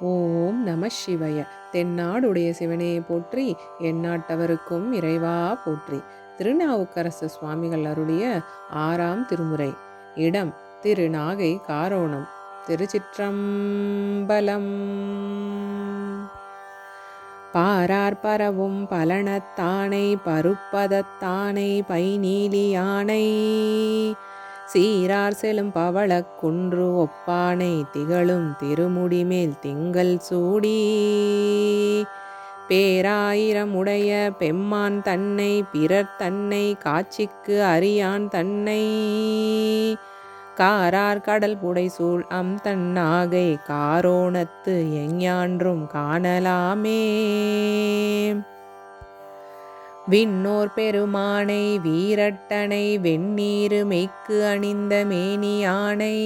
ஓம் நம சிவய. தென்னாடுடைய சிவனே போற்றி எந்நாட்டவருக்கும் இறைவா போற்றி. திருநாவுக்கரசு சுவாமிகள் அருளிய ஆறாம் திருமுறை. இடம் திருநாகை காரோணம் திருச்சிற்றம்பலம். பாரார் பரவும் பலனத்தானை பருப்பதத்தானை பைநீலியானை சீரார் செலும் பவளக் குன்று ஒப்பானை திகழும் திருமுடிமேல் திங்கள் சூடி. பேராயிரம் உடைய பெம்மான் தன்னை பிறர் தன்னை காட்சிக்கு அறியான் தன்னை. காரார் கடல் புடைசூழ் அம் தன்னாகை காரோணத்து எஞ்ஞான்றும் காணலாமே. விண்ணோர் பெருமானை வீரட்டனை வெண்ணீரு மெய்க்கு அணிந்த மேனியானை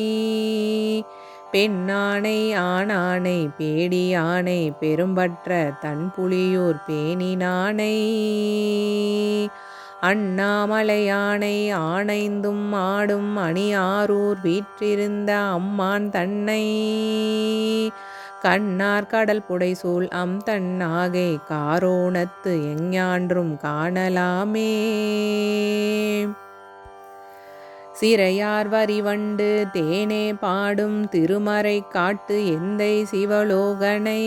பெண்ணானை ஆணானை பேடியானை பெரும்பற்ற தன்புலியூர் பேணினானை அண்ணாமலையானை ஆணைந்தும் ஆடும் அணியாரூர் வீற்றிருந்த அம்மான் தன்னை. கண்ணார் கடல் புடைசூல் அம் தன்னாகை காரோணத்து எஞ்ஞான்றும் காணலாமே. சிறையார் வரிவண்டு தேனே பாடும் திருமறை காட்டு எந்தை சிவலோகனை.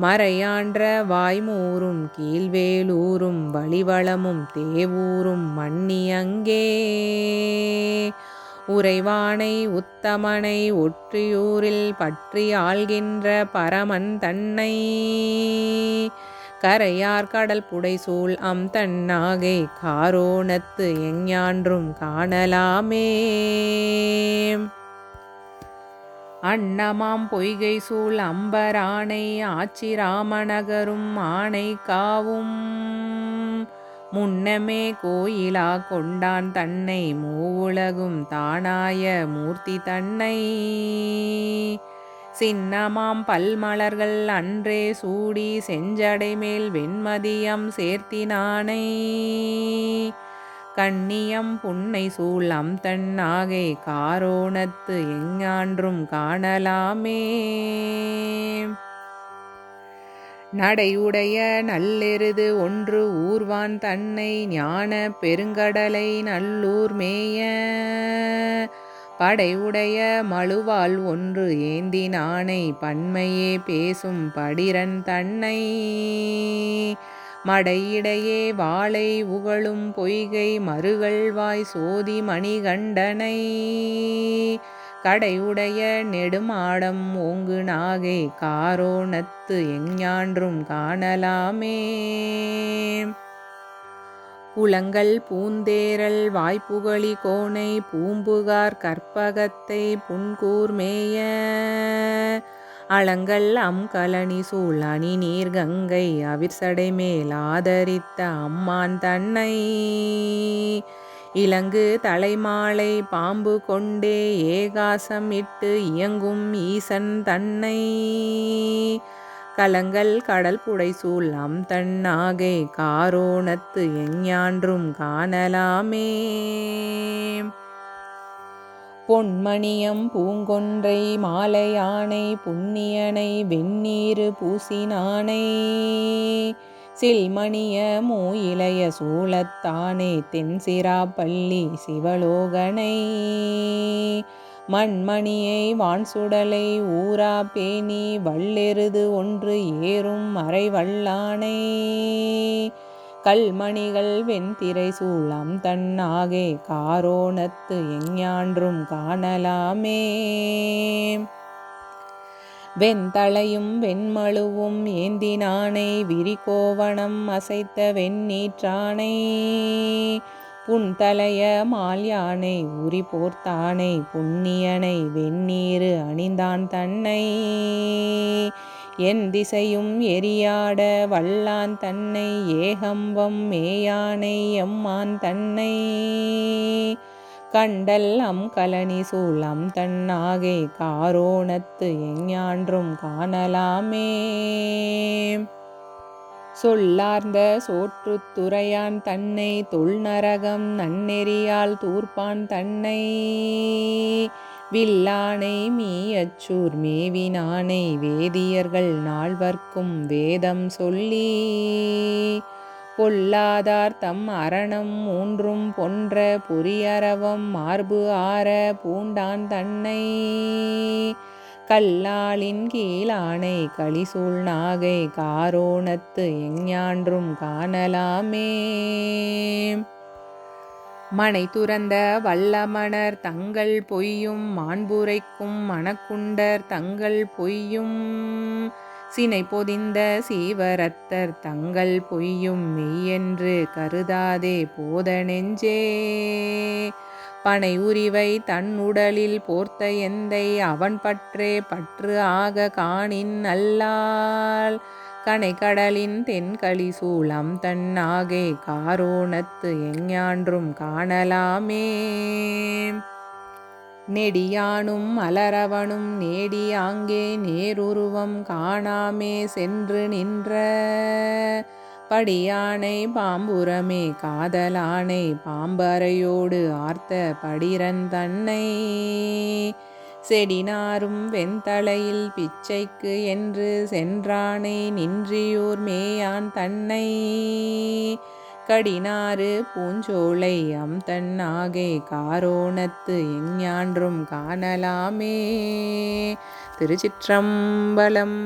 மறையான்ற வாய்மூரும் கீழ்வேலூரும் வழிவளமும் தேவூரும் மன்னி அங்கே உறைவானை உத்தமனை ஒற்றியூரில் பற்றி ஆள்கின்ற பரமன் தன்னை. கரையார் கடல் புடைசூழ் அம் தன்னாகை காரோணத்து எஞ்ஞான்றும் காணலாமே. அன்னமாம் பொய்கை சூழ் அம்பரானை ஆச்சிராமநகரும் ஆனை காவும். முன்னமே கோயிலா கொண்டான் தன்னை மூவுலகும் தானாய மூர்த்தி தன்னை. சின்னமாம் பல்மலர்கள் அன்றே சூடி செஞ்சடை மேல் வெண்மதியம் சேர்த்தினானை. கண்ணியம் புன்னை சூழம் தன்னாகை காரோணத்து எங்கான்றும் காணலாமே. நடையுடைய நல்லெருது ஒன்று ஊர்வான் தன்னை ஞான பெருங்கடலை நல்லூர் மேய. படையுடைய மழுவாள் ஒன்று ஏந்தி நானை பன்மையே பேசும் படிரன் தன்னை. மடையிடையே வாளை உகழும் பொய்கை மறுகள்வாய் சோதி மணிகண்டனை. கடையுடைய நெடுமாடம் ஓங்கு நாகை காரோணத்து எஞ்ஞான்றும் காணலாமே. புலங்கள் பூந்தேரல் வாய்ப்புகழி கோணை பூம்புகார் கற்பகத்தை புன்கூர்மேய அளங்கள் அம்கலனி சூழ் அணி நீர் கங்கை அவிர்சடை மேல் ஆதரித்த அம்மான் தன்னை. இலங்கு தலைமாலை பாம்பு கொண்டே ஏகாசம் இட்டு இயங்கும் ஈசன் தன்னை. கலங்கள் கடல் புடைசூழ் அம் தன்னாகை காரோணத்து எஞ்ஞான்றும் காணலாமே. பொன்மணியம் பூங்கொன்றை மாலையானை புண்ணியனை வெந்நீரு பூசினானை. சில்மணிய மூயிலைய சூழத்தானே தென்சிராப்பள்ளி சிவலோகனை. மண்மணியை வான் சுடலை ஊரா பேணி வள்ளெருது ஒன்று ஏறும் மறைவல்லானை கல்மணிகள் வெண்திரை சூழம் தன்னாகே காரோணத்து எஞ்ஞான்றும் காணலாமே. வெண்தளையும் வெண்மழுவும் ஏந்தினானை விரிகோவணம் அசைத்த வெண்ணீற்றானை. புன்தலைய மால்யானை உரி போர்த்தானை புண்ணியனை வெந்நீரு அணிந்தான் தன்னை. என் திசையும் எரியாட வல்லான் தன்னை ஏகம்பம் மேயானை எம்மான் தன்னை. கண்டெல்லாம் கலனி சூழம் தன்னாகை காரோணத்து எஞ்ஞான்றும் காணலாமே. சொல்லார்ந்த சோற்றுத்துறையான் தன்னை தொல்நரகம் நன்னெறியால் தூர்ப்பான் தன்னை. வில்லானை மீயச்சூர் மேவினானை வேதியர்கள் நால்வர்க்கும் வேதம் சொல்லி. பொல்லாதார்த்தம் அரணம் மூன்றும் பொன்ற பொறியரவம் மார்பு ஆற பூண்டான் தன்னை. கல்லாளின் கீழானை களிசூழ் நாகை காரோணத்து எஞ்ஞான்றும் காணலாமே. மனை துறந்த வல்லமணர் தங்கள் பொய்யும் மாண்புரைக்கும் மணக்குண்டர் தங்கள் பொய்யும் சினை பொதிந்த சீவரத்தர் தங்கள் பொய்யும் மெய்யென்று கருதாதே போத நெஞ்சே பனை உரிவை தன் உடலில் போர்த்த எந்தை அவன் பற்றே பற்று ஆக காணின் அல்லால். கனை கடலின் தென்களி சூளம் தன்னாகே காரோணத்து எஞ்ஞான்றும் காணலாமே. நெடியானும் மலரவனும் நேடி ஆங்கே நேருருவம் காணாமே சென்று நின்ற. படியானை பாம்புரமே காதலானை பாம்பறையோடு ஆர்த்த படிரன் தன்னை. செடினாரும் வெண்தலையில் பிச்சைக்கு என்று சென்றானை நின்றியூர் மேயான் தன்னை. கடினாறு பூஞ்சோலை அம் தன்னாகே காரோணத்து எஞ்ஞான்றும் காணலாமே. திருச்சிற்றம்பலம்